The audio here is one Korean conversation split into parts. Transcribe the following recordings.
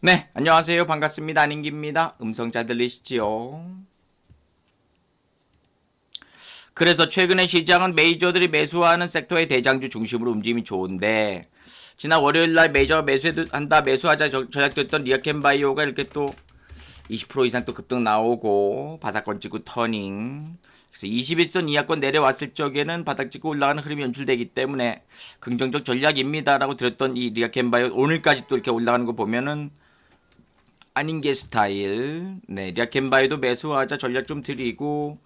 네, 안녕하세요. 반갑습니다. 안인기입니다. 음성 잘 들리시지요? 그래서 최근에 시장은 메이저들이 매수하는 섹터의 대장주 중심으로 움직임이 좋은데 지난 월요일 날 메이저가 매수한다 매수하자 저- 전략됐던 리아켄 바이오가 이렇게 또 20% 이상 또 급등 나오고 바닥권 찍고 터닝 그래서 21선 이하권 내려왔을 적에는 바닥 찍고 올라가는 흐름이 연출되기 때문에 긍정적 전략입니다라고 들었던 이 리아켄바이오 오늘까지 또 이렇게 올라가는 거 보면은 아닌 게 스타일. 네, 리아켄바이도 매수하자 전략 좀 드리고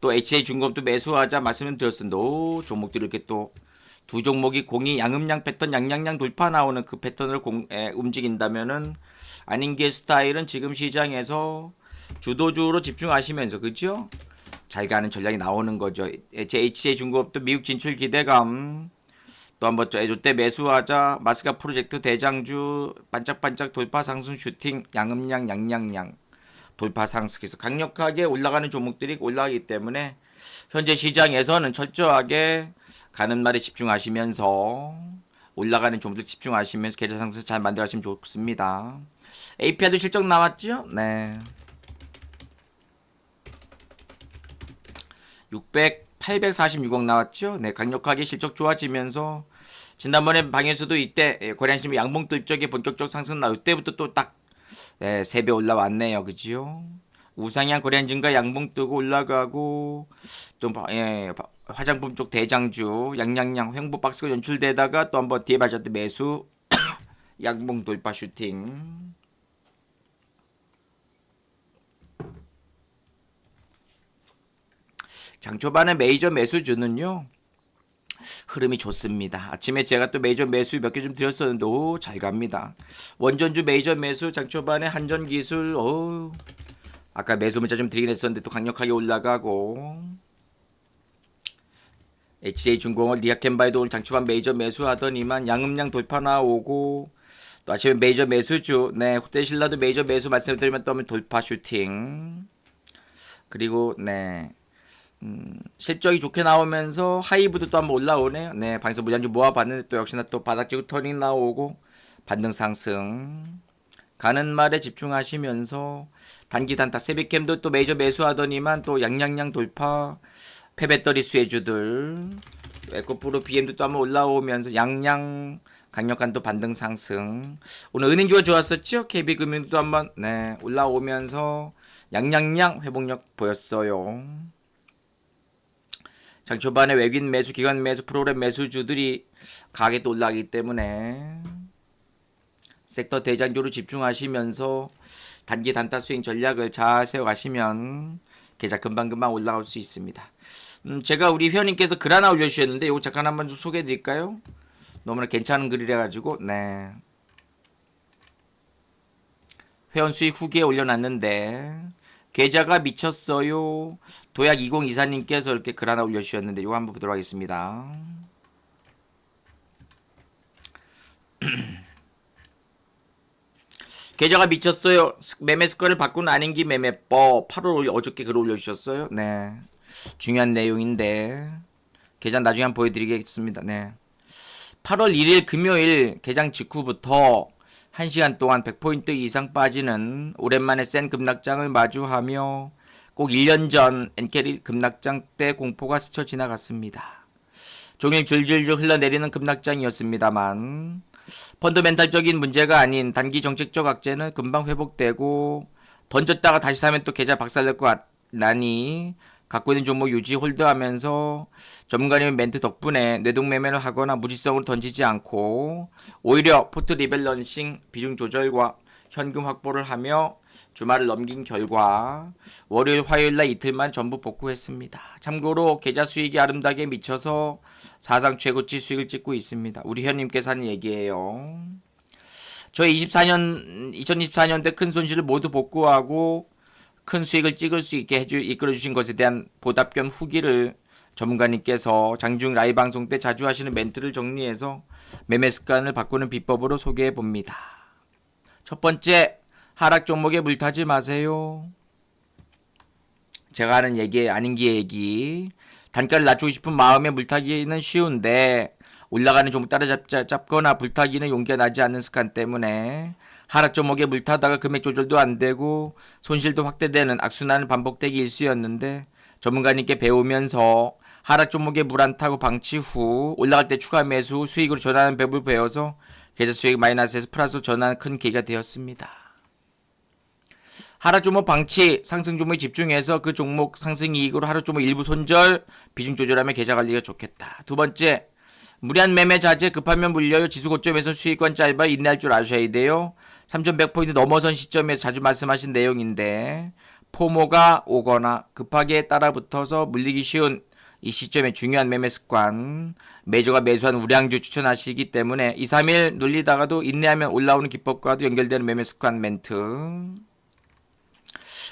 또 HA 중공업도 매수하자 말씀을 드렸습니다. 오, 종목들이 이렇게 또 두 종목이 공이 양음양 패턴 양양양 돌파 나오는 그 패턴을 공, 에, 움직인다면은 아닌 게 스타일은 지금 시장에서 주도주로 집중하시면서 그죠? 잘 가는 전략이 나오는 거죠. 제 HA 중공업도 미국 진출 기대감 또 한번 저 롯데 매수하자 마스카 프로젝트 대장주 반짝반짝 돌파 상승 슈팅 양음양 양양양 돌파 상승해서 강력하게 올라가는 종목들이 올라가기 때문에 현재 시장에서는 철저하게 가는 말에 집중하시면서 올라가는 종목들 집중하시면서 계좌 상승 잘 만들어가시면 좋습니다. APR도 실적 나왔죠? 네. 600, 846억 나왔죠? 네, 강력하게 실적 좋아지면서 지난번에 방에서도 이때 예, 거래안심 양봉 돌적에 본격적 상승 나올 때부터 또딱 네, 3배 올라왔네요. 그지요? 우상향 거래안 증가 양봉 뜨고 올라가고 좀 바- 예, 바- 화장품 쪽 대장주 양양양 횡보 박스가 연출되다가 또 한번 뒤에 맞았던 매수 양봉 돌파 슈팅 장 초반에 메이저 매수주는요 흐름이 좋습니다. 아침에 제가 또 메이저 매수 몇 개 좀 드렸었는데 오 잘 갑니다. 원전주 메이저 매수 장 초반에 한전 기술 오 아까 매수 문자 좀 드리긴 했었는데 또 강력하게 올라가고 HJ 중공업 리아켄바이도 오늘 장 초반 메이저 매수하더니만 양음량 돌파 나오고 또 아침에 메이저 매수주 네 호텔신라도 메이저 매수 말씀드리면 또 돌파 슈팅 그리고 네 음, 실적이 좋게 나오면서 하이브도 또 한번 올라오네요. 네, 방에서 물량좀 모아봤는데 또 역시나 또 바닥지고 터닝 나오고 반등 상승. 가는 말에 집중하시면서 단기 단타 세비캠도 또 메이저 매수하더니만 또 양양양 돌파 폐배터리 수혜주들 에코프로 BM도 또 한번 올라오면서 양양 강력한 또 반등 상승 오늘 은행주가 좋았었죠 KB금융도 한번 네 올라오면서 양양양 회복력 보였어요. 장 초반에 외국인 매수, 기관 매수, 프로그램 매수주들이 또 올라가기 때문에 섹터 대장주로 집중하시면서 단기 단타 스윙 전략을 잘 세워가시면 계좌 금방금방 올라갈 수 있습니다. 음, 제가 우리 회원님께서 글 하나 올려주셨는데 이거 잠깐 한번 좀 소개해 드릴까요? 너무나 괜찮은 글이라 가지고 네 회원 수익 후기에 올려놨는데 계좌가 미쳤어요. 도약 2024님께서 이렇게 글 하나 올려주셨는데 이거 한번 보도록 하겠습니다. 계좌가 미쳤어요. 스- 매매 습관을 바꾼 아닌기 매매법 8월 어저께 글 올려주셨어요. 네. 중요한 내용인데 계좌 나중에 한번 보여드리겠습니다. 네. 8월 1일 금요일 개장 직후부터 1시간 동안 100포인트 이상 빠지는 오랜만에 센 급락장을 마주하며 꼭 1년 전 엔캐리 급락장 때 공포가 스쳐 지나갔습니다. 종일 줄줄줄 흘러내리는 급락장이었습니다만 펀더멘탈적인 문제가 아닌 단기 정책적 악재는 금방 회복되고 던졌다가 다시 사면 또 계좌 박살날 것 같나니 갖고 있는 종목 유지 홀드하면서 전문가님의 멘트 덕분에 뇌동매매를 하거나 무지성으로 던지지 않고 오히려 포트 리밸런싱 비중 조절과 현금 확보를 하며 주말을 넘긴 결과 월요일 화요일 날 이틀만 전부 복구했습니다. 참고로 계좌 수익이 아름답게 미쳐서 사상 최고치 수익을 찍고 있습니다. 우리 현님께서 하는 얘기예요. 저희 24년 2024년대 큰 손실을 모두 복구하고 큰 수익을 찍을 수 있게 해주, 이끌어 주신 것에 대한 보답 겸 후기를 전문가님께서 장중 라이브 방송 때 자주 하시는 멘트를 정리해서 매매 습관을 바꾸는 비법으로 소개해 봅니다. 첫 번째, 하락 종목에 물타지 마세요. 제가 하는 얘기 아닌 게 얘기. 단가를 낮추고 싶은 마음에 물타기는 쉬운데 올라가는 종목 따라잡거나 불타기는 용기가 나지 않는 습관 때문에 하락 종목에 물타다가 금액 조절도 안 되고 손실도 확대되는 악순환을 반복되기 일쑤였는데 전문가님께 배우면서 하락 종목에 물 안 타고 방치 후 올라갈 때 추가 매수 후 수익으로 전환하는 법을 배워서 계좌 수익 마이너스에서 플러스로 전환하는 큰 계기가 되었습니다. 하락 종목 방치, 상승 종목에 집중해서 그 종목 상승 이익으로 하락 종목 일부 손절, 비중 조절하면 계좌 관리가 좋겠다. 두 번째, 무리한 매매 자제 급하면 물려요. 지수 고점에서 수익권 짧아 인내할 줄 아셔야 돼요. 3100포인트 넘어선 시점에서 자주 말씀하신 내용인데 포모가 오거나 급하게 따라붙어서 물리기 쉬운 이 시점에 중요한 매매 습관 매주가 매수한 우량주 추천하시기 때문에 2, 3일 눌리다가도 인내하면 올라오는 기법과도 연결되는 매매 습관 멘트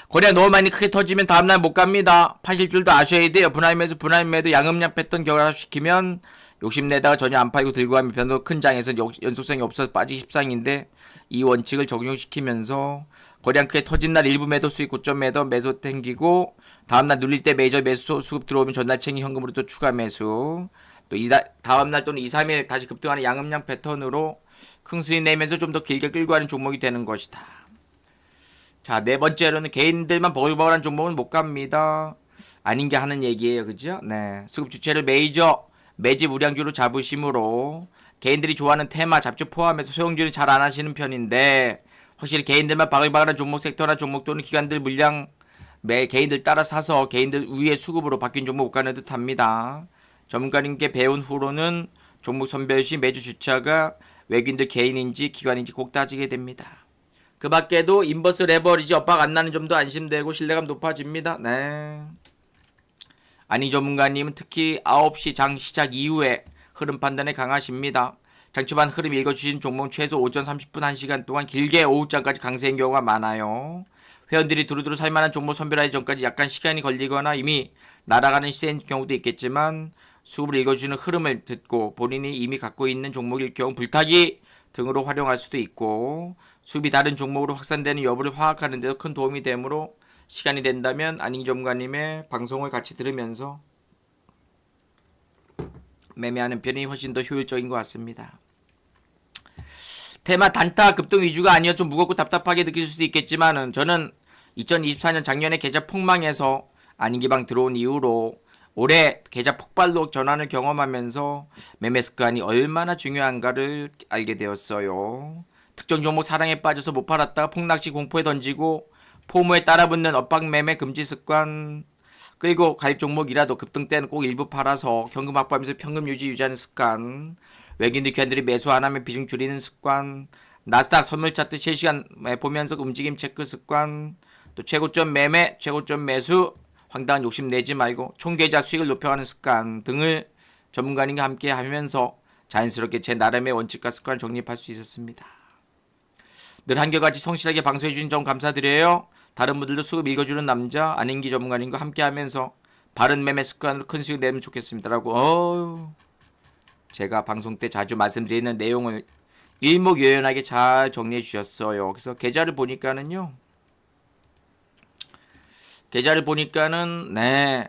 거래가 너무 많이 크게 터지면 다음날 못 갑니다. 파실 줄도 아셔야 돼요. 분할매수 분할매도 양음량 패턴 결합시키면 욕심내다가 전혀 안 팔고 들고 가면 변도 큰 장에서 역- 연속성이 없어서 빠지기 십상인데 이 원칙을 적용시키면서 거래량 크게 터진 날 일부 매도 수익 고점 매도 매수 땡기고 다음날 눌릴 때 메이저 매수 수급 들어오면 전날 챙기 현금으로 또 추가 매수 또이 다음날 또는 2, 3일 다시 급등하는 양음량 패턴으로 큰 수익 내면서 좀 더 길게 끌고 가는 종목이 되는 것이다. 자, 네 번째로는 개인들만 버글버글한 종목은 못 갑니다. 아닌 게 하는 얘기예요. 그죠? 네. 수급 주체를 메이저, 매집 우량주로 잡으심으로 개인들이 좋아하는 테마, 잡주 포함해서 소형주를 잘 안 하시는 편인데 확실히 개인들만 바글바글한 종목 섹터나 종목 또는 기관들 물량 매 개인들 따라 사서 개인들 위에 수급으로 바뀐 종목 못 가는 듯 합니다. 전문가님께 배운 후로는 종목 선별 시 매주 주차가 외국인들 개인인지 기관인지 꼭 따지게 됩니다. 그 밖에도 인버스 레버리지 엇박 안 나는 점도 안심되고 신뢰감 높아집니다. 네. 아니 전문가님은 특히 9시 장 시작 이후에 흐름 판단에 강하십니다. 장 초반 흐름 읽어주신 종목 최소 오전 30분 1시간 동안 길게 오후장까지 강세인 경우가 많아요. 회원들이 두루두루 살만한 종목 선별하기 전까지 약간 시간이 걸리거나 이미 날아가는 시세인 경우도 있겠지만 수급을 읽어주는 흐름을 듣고 본인이 이미 갖고 있는 종목일 경우 불타기 등으로 활용할 수도 있고 수입이 다른 종목으로 확산되는 여부를 파악하는 데도 큰 도움이 되므로 시간이 된다면 안익 전문가님의 방송을 같이 들으면서 매매하는 편이 훨씬 더 효율적인 것 같습니다. 테마 단타 급등 위주가 아니어 좀 무겁고 답답하게 느낄 수도 있겠지만은 저는 2024년 작년에 계좌 폭망해서 안인기방 들어온 이후로 올해 계좌 폭발로 전환을 경험하면서 매매 습관이 얼마나 중요한가를 알게 되었어요. 특정 종목 사랑에 빠져서 못 팔았다가 폭락시 공포에 던지고 포모에 따라붙는 엇박 매매 금지 습관. 끌고 갈 종목이라도 급등 때는 꼭 일부 팔아서 현금 확보하면서 평금 유지 유지하는 습관. 외국인들 기관들이 매수 안 하면 비중 줄이는 습관. 나스닥 선물 차트 실시간 보면서 움직임 체크 습관. 또 최고점 매매 최고점 매수 황당한 욕심 내지 말고 총계좌 수익을 높여가는 습관 등을 전문가님과 함께 하면서 자연스럽게 제 나름의 원칙과 습관을 정립할 수 있었습니다. 늘 한결같이 성실하게 방송해 주신 점 감사드려요. 다른 분들도 수급 읽어주는 남자 안인기 전문가님과 함께하면서 바른 매매 습관으로 큰 수익 내면 좋겠습니다라고. 어우, 제가 방송 때 자주 말씀드리는 내용을 일목요연하게 잘 정리해 주셨어요. 그래서 계좌를 보니까는요. 계좌를 보니까는 네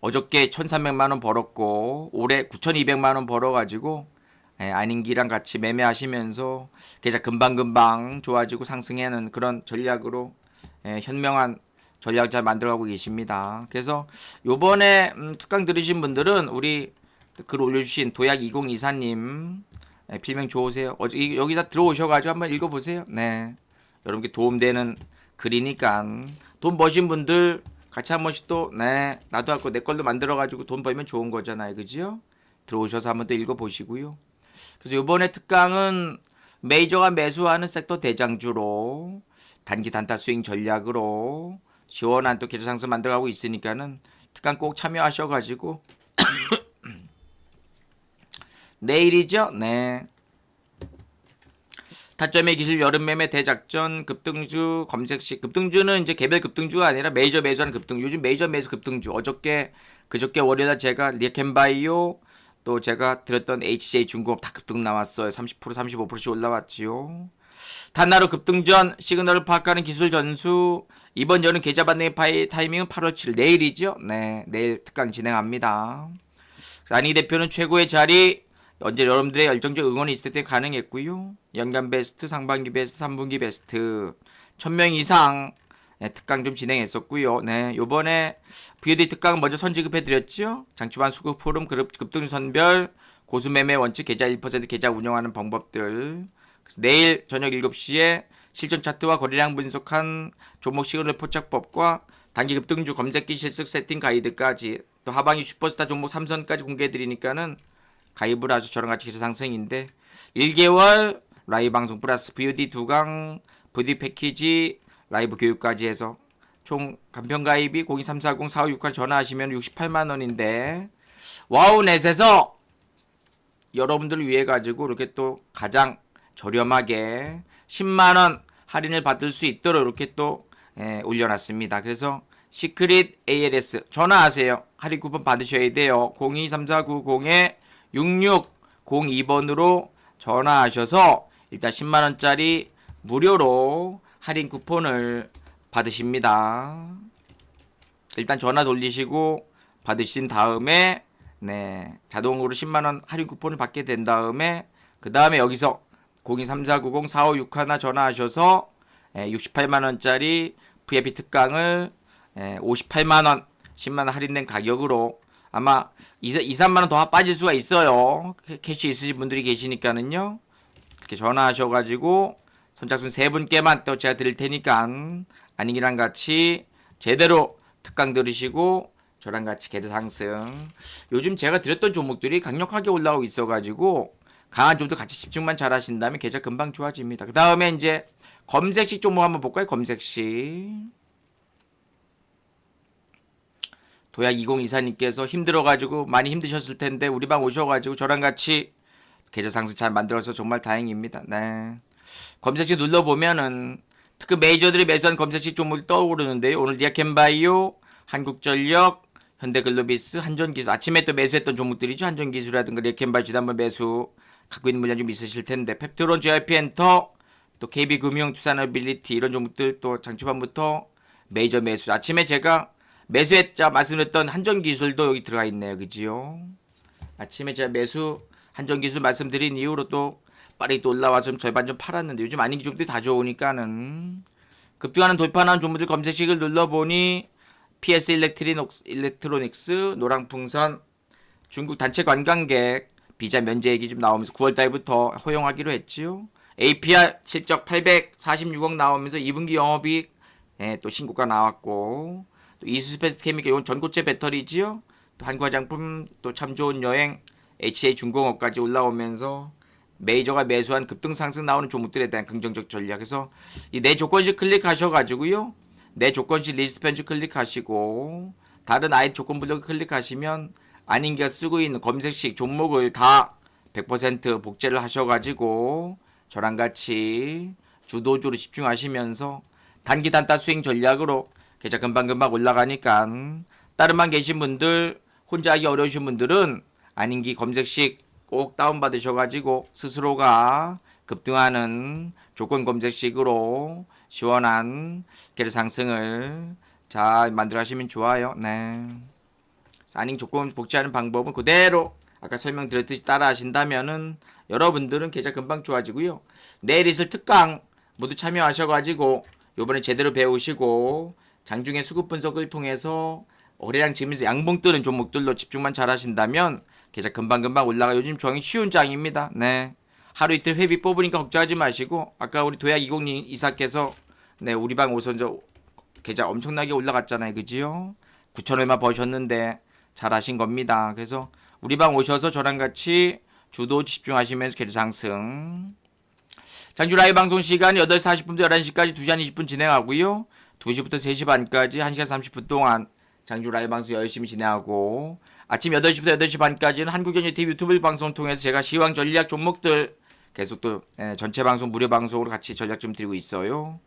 어저께 1,300만 원 벌었고 올해 9,200만 원 벌어가지고 예, 안인기랑 같이 매매하시면서 계좌 금방금방 좋아지고 상승하는 그런 전략으로 예, 현명한 전략 잘 만들어가고 계십니다. 그래서 요번에 음, 특강 들으신 분들은 우리 글 올려주신 도약 2024님 예, 필명 좋으세요. 이- 여기다 들어오셔가지고 한번 읽어보세요. 네, 여러분께 도움되는 글이니까 돈 버신 분들 같이 한 번씩 또 네 나도 할거 내 걸로 만들어가지고 돈 벌면 좋은 거잖아요, 그지요? 들어오셔서 한번 또 읽어보시고요. 그래서 이번에 특강은 메이저가 매수하는 섹터 대장주로 단기 단타 스윙 전략으로 시원한 또 계좌 상승 만들어가고 있으니까는 특강 꼭 참여하셔가지고 내일이죠? 네. 타점의 기술 여름 매매 대작전 급등주 검색식 급등주는 이제 개별 급등주가 아니라 메이저 매수하는 급등 요즘 메이저 매수 급등주 어저께 그저께 월요일 제가 리켄바이오 또 제가 들었던 HJ 중공업 다 급등 나왔어요. 30% 35%씩 올라왔지요. 단나로 급등 전 시그널을 파악하는 기술 전수. 이번 여름 계좌 반등의 파이 타이밍은 8월 7일 내일이죠? 네 내일 특강 진행합니다. 안희 대표는 최고의 자리. 언제 여러분들의 열정적 응원이 있을 때 가능했고요. 연간 베스트, 상반기 베스트, 3분기 베스트. 1000명 이상 네, 특강 좀 진행했었고요. 네, 요번에 VOD 특강 먼저 선지급해 드렸죠. 장치반 수급 포럼 급등 선별 고수 매매 원칙 계좌 1% 계좌 운영하는 방법들. 내일 저녁 7시에 실전 차트와 거래량 분석한 종목 시그널 포착법과 단기 급등주 검색기 실습 세팅 가이드까지 또 하반기 슈퍼스타 종목 3선까지 공개해 드리니까는 가입을 하셔 저랑 같이 계좌 상승인데 1개월 라이브 방송 플러스 VOD 두강 VOD 패키지 라이브 교육까지 해서 총 간편 가입이 02340-4568 전화하시면 68만 원인데 와우넷에서 여러분들을 위해 가지고 이렇게 또 가장 저렴하게 10만 원 할인을 받을 수 있도록 이렇게 또 예, 올려놨습니다. 그래서 시크릿 ALS 전화하세요. 할인 쿠폰 받으셔야 돼요. 023490에 6602번으로 전화하셔서 일단 10만 원짜리 무료로 할인 쿠폰을 받으십니다. 일단 전화 돌리시고 받으신 다음에 네 자동으로 10만 원 할인 쿠폰을 받게 된 다음에 그 다음에 여기서 0234904561 전화하셔서 68만 원짜리 VIP 특강을 58만 원 10만 원 할인된 가격으로 아마 2, 2 3만 원 더 빠질 수가 있어요. 캐- 캐시 있으신 분들이 계시니까는요. 이렇게 전화하셔가지고 선착순 세 분께만 또 제가 드릴 테니까 아니기랑 같이 제대로 특강 들으시고 저랑 같이 계좌 상승. 요즘 제가 드렸던 종목들이 강력하게 올라오고 있어가지고 강한 종목들 같이 집중만 잘 하신다면 계좌 금방 좋아집니다. 그 다음에 이제 검색식 종목 한번 볼까요? 검색식. 도약 2024님께서 힘들어가지고 많이 힘드셨을 텐데 우리 방 오셔가지고 저랑 같이 계좌 상승 잘 만들어서 정말 다행입니다. 네. 검색식 눌러보면은 특히 메이저들이 매수한 검색식 종목이 떠오르는데요. 오늘 리아켄바이오, 한국전력, 현대글로비스, 한전기술 아침에 또 매수했던 종목들이죠. 한전기술이라든가 리아켄바이오 지난번 매수 갖고 있는 물량 좀 있으실 텐데 펩트론, JYP엔터, 또 KB금융, 투산어빌리티 이런 종목들 또 장초반부터 메이저 매수. 아침에 제가 매수했자 말씀드렸던 한전기술도 여기 들어가 있네요. 그지요? 아침에 제가 매수 한전기술 말씀드린 이후로 또 빠르게 또 올라와서 좀 절반 좀 팔았는데 요즘 아닌 기종들이 다 좋으니까는 급등하는 돌파하는 종목들 검색식을 눌러보니 PS 일렉트리녹스, 일렉트로닉스, 노랑풍선, 중국 단체 관광객 비자 면제액이 좀 나오면서 9월 달부터 허용하기로 했지요. APR 실적 846억 나오면서 2분기 영업이익 예, 또 신고가 나왔고 또 이수스페스 케미컬 이건 전고체 배터리지요. 또 한국 화장품 또 참 좋은 여행 HA 중공업까지 올라오면서 메이저가 매수한 급등 상승 나오는 종목들에 대한 긍정적 전략에서 이 내 조건식 클릭하셔가지고요. 내 조건식 리스트 편집 클릭하시고 다른 아이 조건 블록 클릭하시면 아닌가 쓰고 있는 검색식 종목을 다 100% 복제를 하셔가지고 저랑 같이 주도주로 집중하시면서 단기 단타 수익 전략으로 계좌 금방금방 올라가니까 다른만 계신 분들 혼자 하기 어려우신 분들은 아닌기 검색식 꼭 다운받으셔가지고 스스로가 급등하는 조건 검색식으로 시원한 계좌 상승을 잘 만들어 하시면 좋아요. 네. 아닌 조건 복제하는 방법은 그대로 아까 설명드렸듯이 따라 하신다면은 여러분들은 계좌 금방 좋아지고요. 내일 있을 특강 모두 참여하셔가지고 요번에 제대로 배우시고 장중에 수급 분석을 통해서 거래량 지면서 양봉 뜨는 종목들로 집중만 잘 하신다면 계좌 금방금방 올라가 요즘 정이 쉬운 장입니다. 네. 하루 이틀 회비 뽑으니까 걱정하지 마시고 아까 우리 도약 20 이사께서 네 우리 방 오선저 계좌 엄청나게 올라갔잖아요. 그지요? 9천 얼마 버셨는데 잘하신 겁니다. 그래서 우리 방 오셔서 저랑 같이 주도 집중하시면서 계좌 상승 장주 라이브 방송 시간 8시 40분부터 11시까지 2시 20분 진행하고요. 2시부터 3시 반까지 1시간 30분 동안 장주 라이브 방송 열심히 진행하고 아침 8시부터 8시 반까지는 한국연예 TV 유튜브 방송을 통해서 제가 시황 전략 종목들 계속 또 예, 전체 방송 무료 방송으로 같이 전략 좀 드리고 있어요.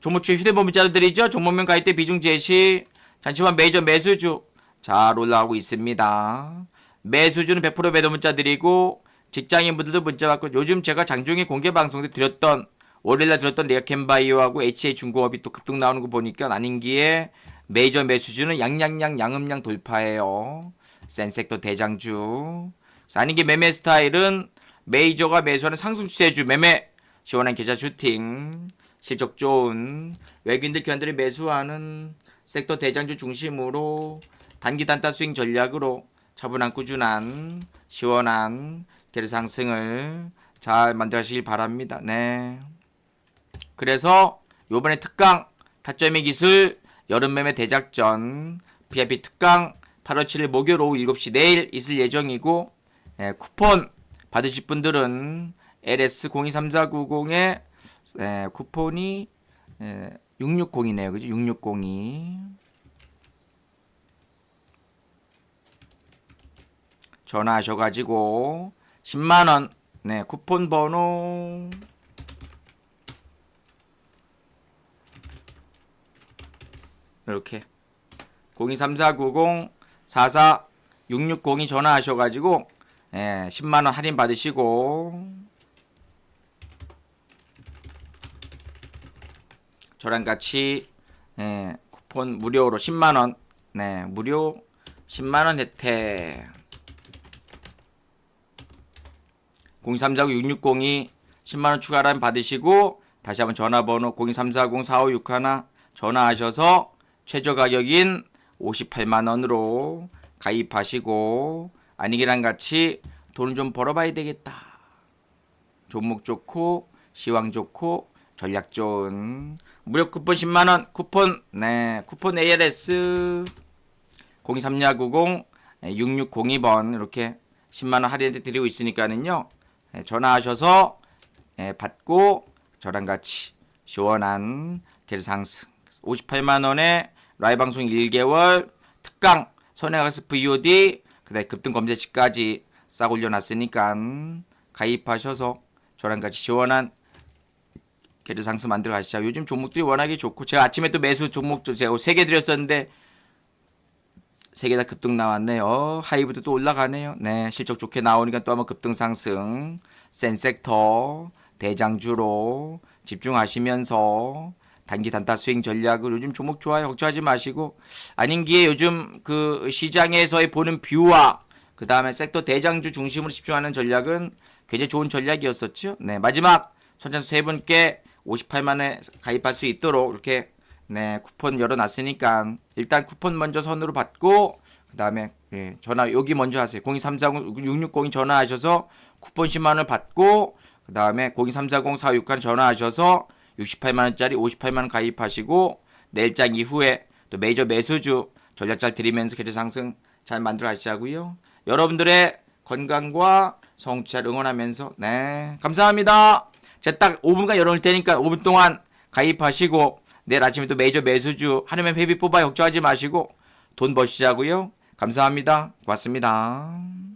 종목 추 휴대폰 문자도 드리죠. 종목명 가입 때 비중 제시 잠시만 메이저 매수주 잘 올라오고 있습니다. 매수주는 100% 매도 문자 드리고 직장인분들도 문자 받고 요즘 제가 장중에 공개 방송 때 드렸던 월요일날 드렸던 레아켄바이오하고 HA 중공업이 또 급등 나오는 거 보니까 아닌 기에 메이저 매수주는 양양양 양음양 돌파해요. 센섹터 대장주 아닌기 매매 스타일은 메이저가 매수하는 상승 추세주 매매 시원한 계좌 슈팅 실적 좋은 외국인들 기관들이 매수하는 섹터 대장주 중심으로 단기 단타 스윙 전략으로 차분한 꾸준한 시원한 계좌 상승을 잘 만들어가시길 바랍니다. 네. 그래서 요번에 특강 타점의 기술 여름 매매 대작전 VIP 특강 8월 7일 목요일 오후 7시 내일 있을 예정이고 예, 쿠폰 받으실 분들은 LS 023490에 예, 쿠폰이 예, 660이네요. 그죠? 6602 전화하셔 가지고 10만 원 네 쿠폰 번호 이렇게 023490 44660이 전화하셔가지고 예, 10만원 할인 받으시고. 저랑 같이 예, 쿠폰 무료로 10만원 네 무료 10만원 혜택. 02349-660이 10만원 추가 할인 받으시고 다시 한번 전화번호 02340-4561 전화하셔서 최저 가격인 58만원으로 가입하시고 아니기랑 같이 돈을 좀 벌어봐야 되겠다. 종목 좋고 시황 좋고 전략 좋은 무료 쿠폰 10만원 쿠폰 네 쿠폰 ALS 023490 6602번 이렇게 10만원 할인 드리고 있으니까는요 예, 전화하셔서 예, 받고 저랑 같이 시원한 계상승 58만원에 라이브 방송 1개월 특강 선행학습 VOD 그다음에 급등 검색치까지 싹 올려놨으니까 가입하셔서 저랑 같이 시원한 계좌 상승 만들어 가시죠. 요즘 종목들이 워낙에 좋고 제가 아침에 또 매수 종목 제가 세개 드렸었는데 세개다 급등 나왔네요. 어, 하이브도 또 올라가네요. 네, 실적 좋게 나오니까 또 한번 급등 상승. 센 섹터 대장주로 집중하시면서 단기 단타 스윙 전략을 요즘 종목 좋아요. 걱정하지 마시고 아닌 기에 요즘 그 시장에서의 보는 뷰와 그 다음에 섹터 대장주 중심으로 집중하는 전략은 굉장히 좋은 전략이었었죠. 네, 마지막 선전수 세 분께 58만에 가입할 수 있도록 이렇게 네 쿠폰 열어놨으니까 일단 쿠폰 먼저 선으로 받고 그 다음에 예, 전화 여기 먼저 하세요. 02340-6602 전화하셔서 쿠폰 10만 원을 받고 그 다음에 02340-461 전화하셔서 68만 원짜리 58만 원 가입하시고 내일장 이후에 또 메이저 매수주 전략 잘 드리면서 계좌 상승 잘 만들어 가시자고요. 여러분들의 건강과 성취를 응원하면서 네 감사합니다. 제가 딱 5분간 열어놓을 테니까 5분 동안 가입하시고 내일 아침에 또 메이저 매수주 하루면 회비 뽑아 걱정하지 마시고 돈 버시자고요. 감사합니다. 고맙습니다.